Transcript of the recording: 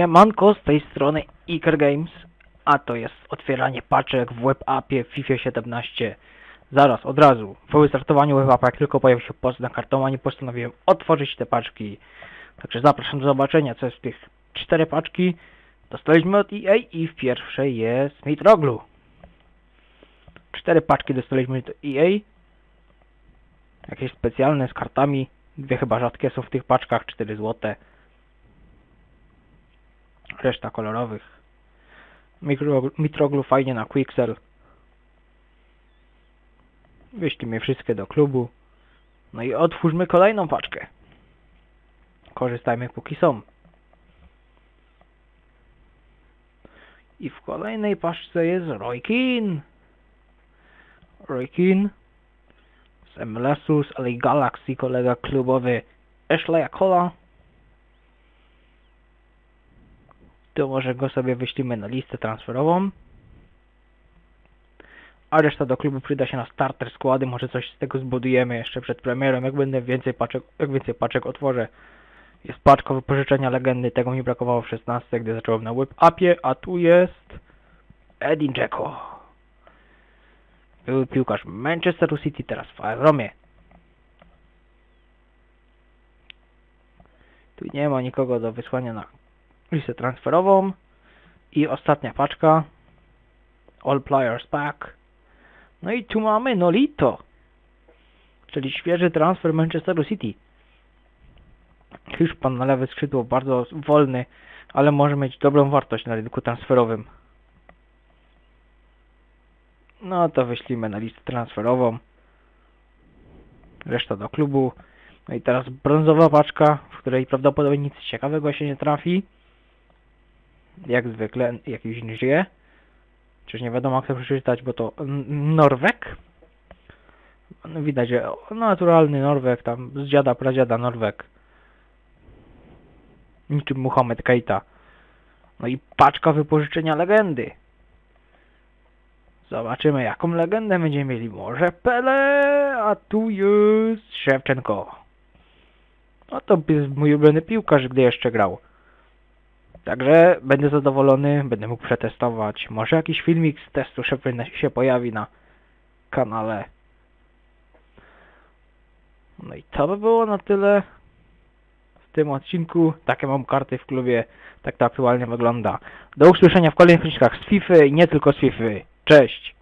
Siemanko, z tej strony Iker Games, a to jest otwieranie paczek w WebAppie FIFA 17. Zaraz, od razu, po wystartowaniu WebAppa, jak tylko pojawił się post na kartowanie, postanowiłem otworzyć te paczki. Także zapraszam do zobaczenia, co jest w tych cztery paczki. Dostaliśmy od EA i w pierwszej jest Mitroglu. Cztery paczki dostaliśmy od EA. Jakieś specjalne z kartami. Dwie chyba rzadkie są w tych paczkach, 4 złote. Reszta kolorowych. Mitroglu fajnie na Quixel. Wyślijmy wszystkie do klubu. No i otwórzmy kolejną paczkę. Korzystajmy póki są. I w kolejnej paczce jest Roy Keane. Roy Keane z MLS-u, z LA Galaxy, kolega klubowy Ashley Cola. To może go sobie wyślimy na listę transferową. A reszta do klubu przyda się na starter składy, może coś z tego zbudujemy jeszcze przed premierą, jak będę więcej paczek, jak więcej paczek otworzę. Jest paczka wypożyczenia legendy, tego mi brakowało w 16, gdy zacząłem na WebAppie, a tu jest Edin Dzeko. Były piłkarz Manchesteru City, teraz w Romie. Tu nie ma nikogo do wysłania na listę transferową. I ostatnia paczka. All Players Pack. No i tu mamy Nolito. Czyli świeży transfer Manchesteru City. Hiszpan na lewe skrzydło, bardzo wolny, ale może mieć dobrą wartość na rynku transferowym. No to wyślimy na listę transferową. Reszta do klubu. No i teraz brązowa paczka, w której prawdopodobnie nic ciekawego się nie trafi. Jak zwykle jakiś żyje. Czyż nie wiadomo jak to przeczytać, bo to Norwek. No, widać, że naturalny Norwek, tam z dziada, pradziada Norwek. Niczym Muhammad Keita. No i paczka wypożyczenia legendy. Zobaczymy jaką legendę będziemy mieli. Może Pele, a tu jest Szewczenko. No to jest mój ulubiony piłkarz, gdy jeszcze grał. Także będę zadowolony, będę mógł przetestować. Może jakiś filmik z testu Szewczena się pojawi na kanale. No i to by było na tyle w tym odcinku. Takie mam karty w klubie. Tak to aktualnie wygląda. Do usłyszenia w kolejnych odcinkach z FIFA i nie tylko z FIFA. Cześć!